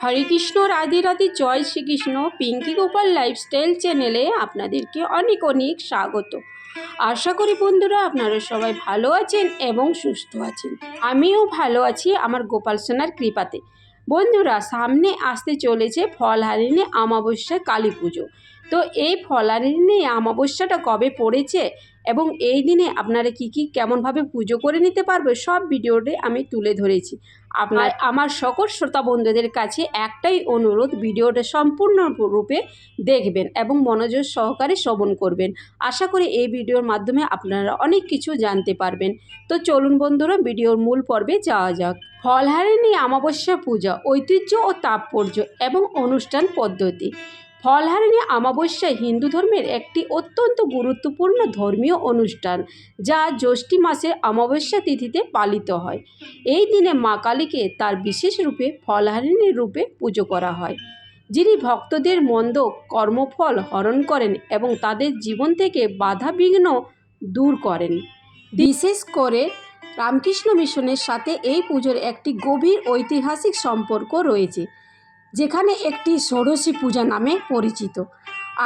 হরে কৃষ্ণ, রাধে রাধে, জয় শ্রীকৃষ্ণ। পিঙ্কি গোপাল লাইফস্টাইল চ্যানেলে আপনাদেরকে অনেক অনেক স্বাগত। আশা করি বন্ধুরা আপনারা সবাই ভালো আছেন এবং সুস্থ আছেন। আমিও ভালো আছি আমার গোপাল সোনার কৃপাতে। বন্ধুরা, সামনে আসতে চলেছে ফলহারিণী অমাবস্যা কালী পুজো। তো এই ফলহারিণী অমাবস্যাটা কবে পড়েছে? এবং এই দিনে আপনারা কি কি কেমনভাবে পুজো করে নিতে পারবে সব ভিডিওতে আমি তুলে ধরেছি। আপনার আমার সকল শ্রোতা বন্ধুদের কাছে একটাই অনুরোধ ভিডিওটা সম্পূর্ণ রূপে দেখবেন এবং মনোযোগ সহকারে শ্রবণ করবেন। আশা করি এই ভিডিওর মাধ্যমে আপনারা অনেক কিছু জানতে পারবেন। তো চলুন বন্ধুরা ভিডিওর মূল পর্বে যাওয়া যাক। ফলহারিণী অমাবস্যা পূজা ঐতিহ্য ও তাৎপর্য এবং অনুষ্ঠান পদ্ধতি। ফলহারিণী অমাবস্যা হিন্দু ধর্মের একটি অত্যন্ত গুরুত্বপূর্ণ ধর্মীয় অনুষ্ঠান, যা জ্যৈষ্ঠী মাসের অমাবস্যা তিথিতে পালিত হয়। এই দিনে মা কালীকে তার বিশেষ রূপে ফলহারিণীর রূপে পুজো করা হয়। যিনি ভক্তদের মন্দ কর্মফল হরণ করেন এবং তাদের জীবন থেকে বাধা বিঘ্ন দূর করেন। বিশেষ করে রামকৃষ্ণ মিশনের সাথে এই পুজোর একটি গভীর ঐতিহাসিক সম্পর্ক রয়েছে। যেখানে একটি ষোড়শী পূজা নামে পরিচিত।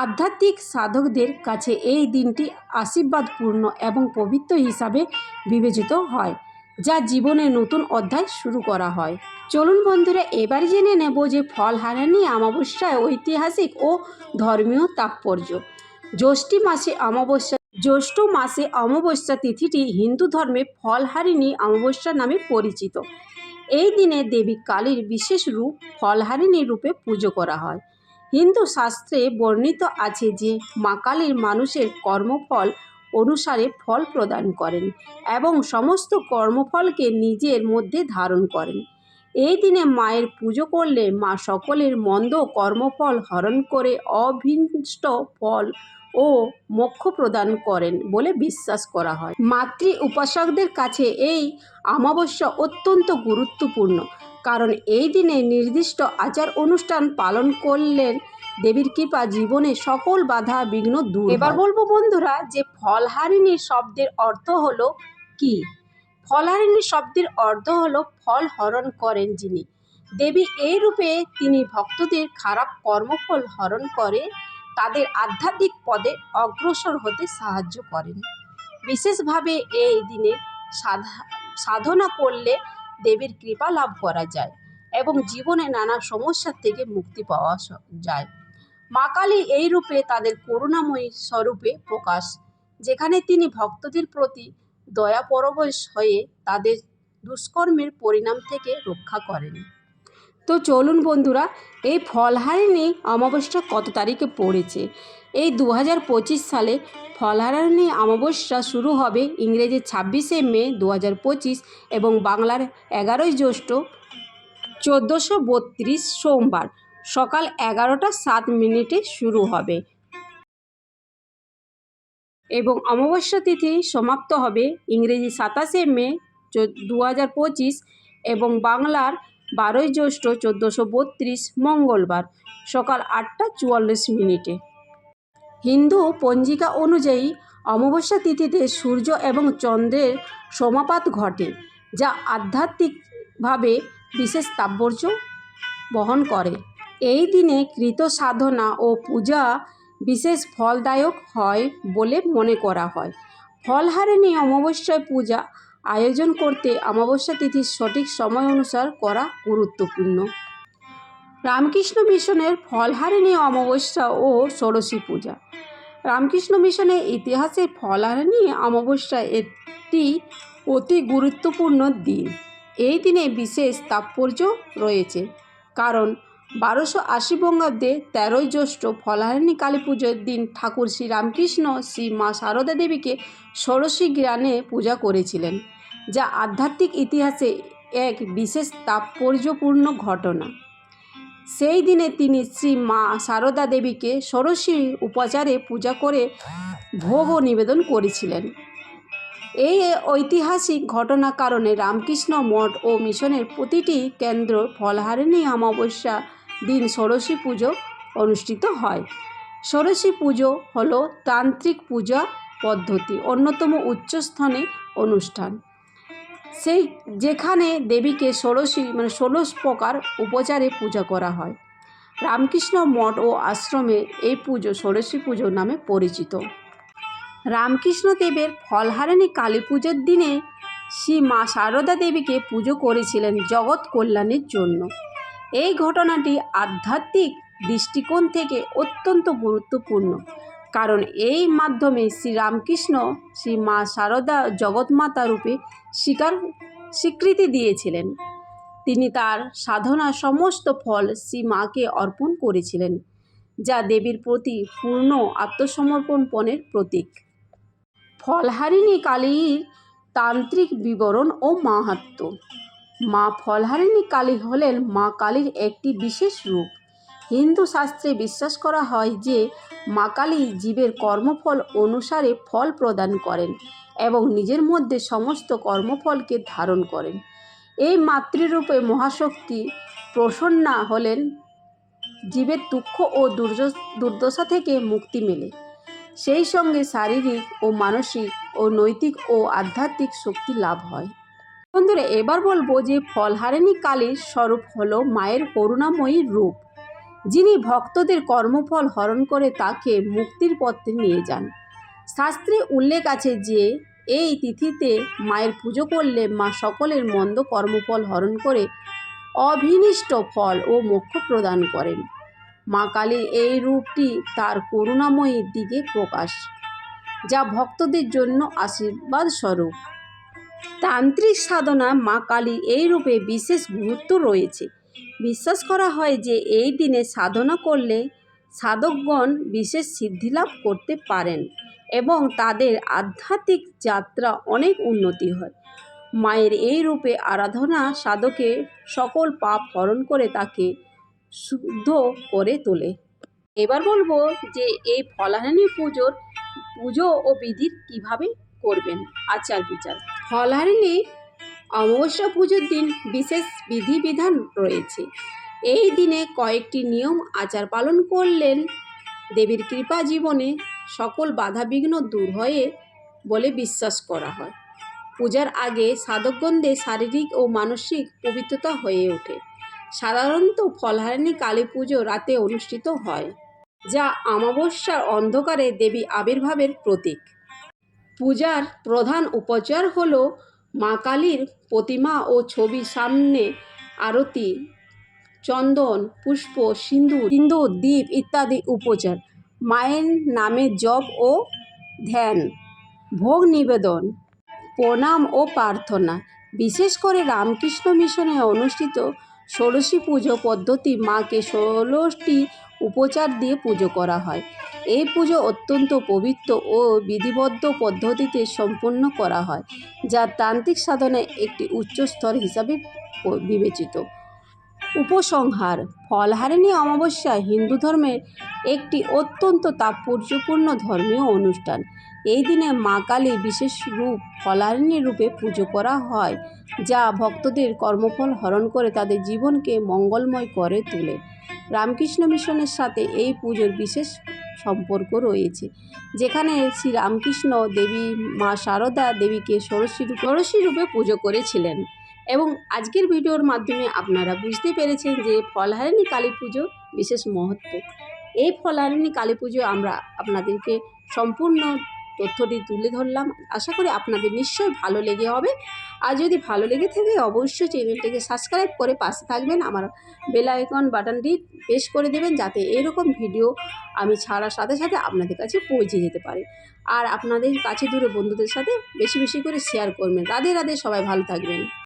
আধ্যাত্মিক সাধকদের কাছে এই দিনটি আশীর্বাদপূর্ণ এবং পবিত্র হিসাবে বিবেচিত হয়, যা জীবনের নতুন অধ্যায় শুরু করা হয়। চলুন বন্ধুরা, এবার জেনে নেব যে ফল হারানি অমাবস্যায় ঐতিহাসিক ও ধর্মীয় তাৎপর্য। জ্যৈষ্ঠী মাসে অমাবস্যা, জ্যৈষ্ঠ মাসে অমাবস্যা তিথিটি হিন্দু ধর্মে ফলহারিণী অমাবস্যা নামে পরিচিত। এই দিনে দেবী কালীর বিশেষ রূপ ফলহারিণী রূপে পুজো করা হয়। হিন্দু শাস্ত্রে বর্ণিত আছে যে, মা কালীর মানুষের কর্মফল অনুসারে ফল প্রদান করেন এবং সমস্ত কর্মফলকে নিজের মধ্যে ধারণ করেন। এই দিনে মায়ের পুজো করলে মা সকলের মন্দ কর্মফল হরণ করে অভিষ্ট ফল ও মোক্ষ প্রদান করেন বলে বিশ্বাস করা হয়। মাতৃ উপাসকদের কাছে এই অমাবস্যা অত্যন্ত গুরুত্বপূর্ণ, কারণ এই দিনে নির্দিষ্ট আচার অনুষ্ঠান পালন করলেন দেবীর কৃপা জীবনে সকল বাধা বিঘ্ন দূর এবার বলব বন্ধুরা যে ফলহারিণী শব্দের অর্থ হলো কি? ফলহারিণী শব্দের অর্থ হলো ফল হরণ করেন যিনি। দেবী এই রূপে তিনি ভক্তদের খারাপ কর্মফল হরণ করে তাদের আধ্যাত্মিক পদে অগ্রসর হতে সাহায্য করেন। বিশেষভাবে এই দিনে সাধা, সাধনা করলে দেবীর কৃপা লাভ করা যায় এবং জীবনে নানা সমস্যার থেকে মুক্তি পাওয়া যায়। মা কালী এই রূপে তাদের করুণাময়ী স্বরূপে প্রকাশ, যেখানে তিনি ভক্তদের প্রতি দয়া পরবশ হয়ে তাদের দুষ্কর্মের পরিণাম থেকে রক্ষা করেন। তো চলুন বন্ধুরা, এই ফলহারিণী অমাবস্যা কত তারিখে পড়েছে? এই দু হাজার পঁচিশ সালে ফলহারিণী অমাবস্যা শুরু হবে ইংরেজি ছাব্বিশে মে দু হাজার পঁচিশ এবং বাংলার এগারোই জ্যৈষ্ঠ চোদ্দোশো বত্রিশ সোমবার। সকাল এগারোটা সাত মিনিটে শুরু হবে। এবং অমাবস্যা তিথি সমাপ্ত হবে ইংরেজি সাতাশে মে দু হাজার পঁচিশ এবং বাংলার বারোই জ্যৈষ্ঠ চোদ্দোশো বত্রিশ মঙ্গলবার সকাল আটটা চুয়াল্লিশ মিনিটে। হিন্দু পঞ্জিকা অনুযায়ী অমাবস্যা তিথিতে সূর্য এবং চন্দ্রের সমাপাত ঘটে, যা আধ্যাত্মিকভাবে বিশেষ তাৎপর্য বহন করে। এই দিনে কৃত সাধনা ও পূজা বিশেষ ফলদায়ক হয় বলে মনে করা হয়। ফলহারিণী অমাবস্যায় পূজা আয়োজন করতে অমাবস্যা তিথির সঠিক সময় অনুসার করা গুরুত্বপূর্ণ। রামকৃষ্ণ মিশনের ফলহারিণী অমাবস্যা ও ষোড়শী পূজা। রামকৃষ্ণ মিশনের ইতিহাসে ফলহারিণী অমাবস্যা একটি অতি গুরুত্বপূর্ণ দিন। এই দিনে বিশেষ তাৎপর্য রয়েছে। কারণ বারোশো আশি বঙ্গাব্দে তেরোই জ্যৈষ্ঠ ফলহারিণী কালী পুজোর দিন ঠাকুর শ্রী রামকৃষ্ণ শ্রী মা সারদা দেবীকে ষোড়শী জ্ঞানে পূজা করেছিলেন। যা আধ্যাত্মিক ইতিহাসে এক বিশেষ তাৎপর্যপূর্ণ ঘটনা। সেই দিনে তিনি শ্রী মা সারদা দেবীকে ষোড়শী উপাচারে পূজা করে ভোগও নিবেদন করেছিলেন। এই ঐতিহাসিক ঘটনা কারণে রামকৃষ্ণ মঠ ও মিশনের প্রতিটি কেন্দ্র ফলহারিণী অমাবস্যা দিন ষোড়শী পুজো অনুষ্ঠিত হয়। ষোড়শী পুজো হলো তান্ত্রিক পূজা পদ্ধতি, অন্যতম উচ্চস্থানে অনুষ্ঠান। সেই যেখানে দেবীকে ষোড়শী মানে ষোড়শ প্রকার উপচারে পূজা করা হয়। রামকৃষ্ণ মঠ ও আশ্রমে এই পুজো ষোড়শী পুজো নামে পরিচিত। রামকৃষ্ণ দেবের ফলহারিণী কালী পুজোর দিনে শ্রী মা সারদা দেবীকে পুজো করেছিলেন জগৎ কল্যাণের জন্য। এই ঘটনাটি আধ্যাত্মিক দৃষ্টিকোণ থেকে অত্যন্ত গুরুত্বপূর্ণ। কারণ এই মাধ্যমে শ্রীরামকৃষ্ণ শ্রী মা সারদা জগৎমাতা রূপে স্বীকার, স্বীকৃতি দিয়েছিলেন। তিনি তার সাধনার সমস্ত ফল শ্রী মাকে অর্পণ করেছিলেন, যা দেবীর প্রতি পূর্ণ আত্মসমর্পণপণের প্রতীক। ফলহারিণী কালীর তান্ত্রিক বিবরণ ও মাহাত্ম্য। মা ফলহারিণী কালী হলেন মা কালীর একটি বিশেষ রূপ। হিন্দু শাস্ত্রে বিশ্বাস করা হয় যে মা কালী জীবের কর্মফল অনুসারে ফল প্রদান করেন এবং নিজের মধ্যে সমস্ত কর্মফলকে ধারণ করেন। এই মাতৃরূপে মহাশক্তি প্রসন্না হলেন, জীবের দুঃখ ও দুর্দশা থেকে মুক্তি মেলে। সেই সঙ্গে শারীরিক ও মানসিক ও নৈতিক ও আধ্যাত্মিক শক্তি লাভ হয়। বন্ধুরা, এবার বলব যে ফলহারিণী কালীর স্বরূপ হলো মায়ের করুণাময়ী রূপ। যিনি ভক্তদের কর্মফল হরণ করে তাকে মুক্তির পথে নিয়ে যান। শাস্ত্রে উল্লেখ আছে যে, এই তিথিতে মায়ের পুজো করলে মা সকলের মন্দ কর্মফল হরণ করে অভিনিষ্ট ফল ও মোক্ষ প্রদান করেন। মা কালীর এই রূপটি তার করুণাময়ীর দিকে প্রকাশ, যা ভক্তদের জন্য আশীর্বাদ স্বরূপ তান্ত্রিক সাধনা মা কালী এই রূপে বিশেষ গুরুত্ব রয়েছে। বিশ্বাস করা হয় যে এই দিনে সাধনা করলে সাধকগণ বিশেষ সিদ্ধিলাভ করতে পারেন এবং তাদের আধ্যাত্মিক যাত্রা অনেক উন্নতি হয়। মায়ের এই রূপে আরাধনা সাধকের সকল পাপ হরণ করে তাকে শুদ্ধ করে তোলে। এবার বলব যে এই ফলাহানি পুজোর পুজো ও বিধি কীভাবে করবেন? আচার বিচার ফলহারিণী অমাবস্যা পুজোর দিন বিশেষ বিধিবিধান রয়েছে। এই দিনে কয়েকটি নিয়ম আচার পালন করলেন দেবীর কৃপা জীবনে সকল বাধাবিঘ্ন দূর হয়ে বলে বিশ্বাস করা হয়। পূজার আগে সাধকগন্ধে শারীরিক ও মানসিক পবিত্রতা হয়ে ওঠে। সাধারণত ফলহারিণী কালী পুজো রাতে অনুষ্ঠিত হয়, যা অমাবস্যার অন্ধকারে দেবী আবির্ভাবের প্রতীক। পূজার প্রধান উপচার হল মা কালীর প্রতিমা ও ছবি সামনে আরতি, চন্দন, পুষ্প সিন্ধু সিন্ধু, দ্বীপ ইত্যাদি উপচার। মায়ের নামে জপ ও ধ্যান, ভোগ নিবেদন, প্রণাম ও প্রার্থনা। বিশেষ করে রামকৃষ্ণ মিশনে অনুষ্ঠিত ষোড়শী পুজো পদ্ধতি মাকে ষোলোটি উপচার দিয়ে পুজো করা হয়। এই পুজো অত্যন্ত পবিত্র ও বিধিবদ্ধ পদ্ধতিতে সম্পন্ন করা হয়, যা তান্ত্রিক সাধনায় একটি উচ্চ স্তর হিসাবে বিবেচিত। উপসংহার, ফলহারিণী অমাবস্যা হিন্দু ধর্মের একটি অত্যন্ত তাৎপর্যপূর্ণ ধর্মীয় অনুষ্ঠান। এই দিনে মা কালী বিশেষ রূপ ফলহারিণী রূপে পুজো করা হয়, যা ভক্তদের কর্মফল হরণ করে তাদের জীবনকে মঙ্গলময় করে তোলে। রামকৃষ্ণ মিশনের সাথে এই পুজোর বিশেষ সম্পর্ক রয়েছে। যেখানে শ্রীরামকৃষ্ণ দেবী মা সারদা দেবীকে সরস্বী ষোড়শী রূপে পুজো করেছিলেন। এবং আজকের ভিডিওর মাধ্যমে আপনারা বুঝতে পেরেছেন যে ফলহারিণী কালী পুজো বিশেষ মহত্ব। এই ফলহারিণী কালী পুজো আমরা আপনাদেরকে সম্পূর্ণ তথ্যটি তুলে ধরলাম। আশা করি আপনাদের নিশ্চয়ই ভালো লেগে হবে। আর যদি ভালো লেগে থাকে, অবশ্যই চ্যানেলটিকে সাবস্ক্রাইব করে পাশে থাকবেন। আমার বেল আইকন বাটনটি প্রেস করে দেবেন যাতে এরকম ভিডিও আমি ছাড়ার সাথে সাথে আপনাদের কাছে পৌঁছে যেতে পারে। আর আপনাদের কাছে দূরে বন্ধুদের সাথে বেশি বেশি করে শেয়ার করবেন। রাধে রাধে, সবাই ভালো থাকবেন।